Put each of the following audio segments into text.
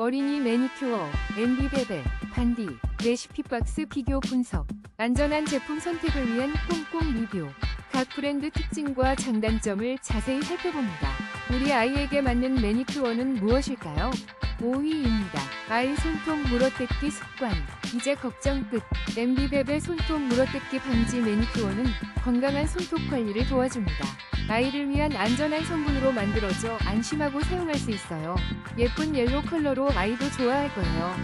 어린이 매니큐어, MB베베, 반디, 레시피 박스 비교 분석, 안전한 제품 선택을 위한 꼼꼼 리뷰, 각 브랜드 특징과 장단점을 자세히 살펴봅니다. 우리 아이에게 맞는 매니큐어는 무엇일까요? 5위입니다. 아이 손톱 물어뜯기 습관. 이제 걱정 끝. MB베베 손톱 물어뜯기 방지 매니큐어는 건강한 손톱 관리를 도와줍니다. 아이를 위한 안전한 성분으로 만들어져 안심하고 사용할 수 있어요. 예쁜 옐로 컬러로 아이도 좋아할 거예요.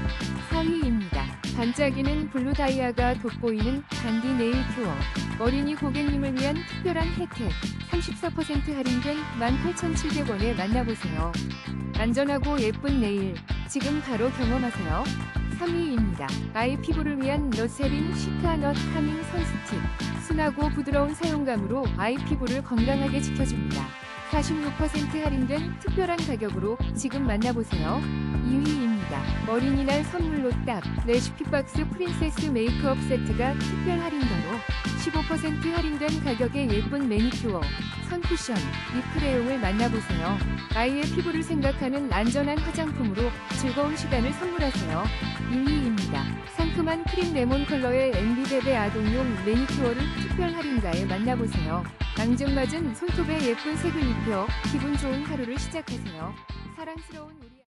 4위입니다. 반짝이는 블루 다이아가 돋보이는 단디 네일 큐어. 어린이 고객님을 위한 특별한 혜택. 34% 할인된 18,700원에 만나보세요. 안전하고 예쁜 네일. 지금 바로 경험하세요. 3위입니다. 아이 피부를 위한 너세린 시카넛 카밍 선스틱. 순하고 부드러운 사용감으로 아이 피부를 건강하게 지켜줍니다. 46% 할인된 특별한 가격으로 지금 만나보세요. 2위입니다. 어린이날 선물로 딱 레시피 박스 프린세스 메이크업 세트가 특별 할인가로 15% 할인된 가격의 예쁜 매니큐어, 선쿠션, 립크레용을 만나보세요. 아이의 피부를 생각하는 안전한 화장품으로 즐거운 시간을 선물하세요. 1위입니다. 상큼한 크림 레몬 컬러의 MB베베 아동용 매니큐어를 특별 할인가에 만나보세요. 앙증맞은 손톱에 예쁜 색을 입혀 기분 좋은 하루를 시작하세요. 사랑스러운 우리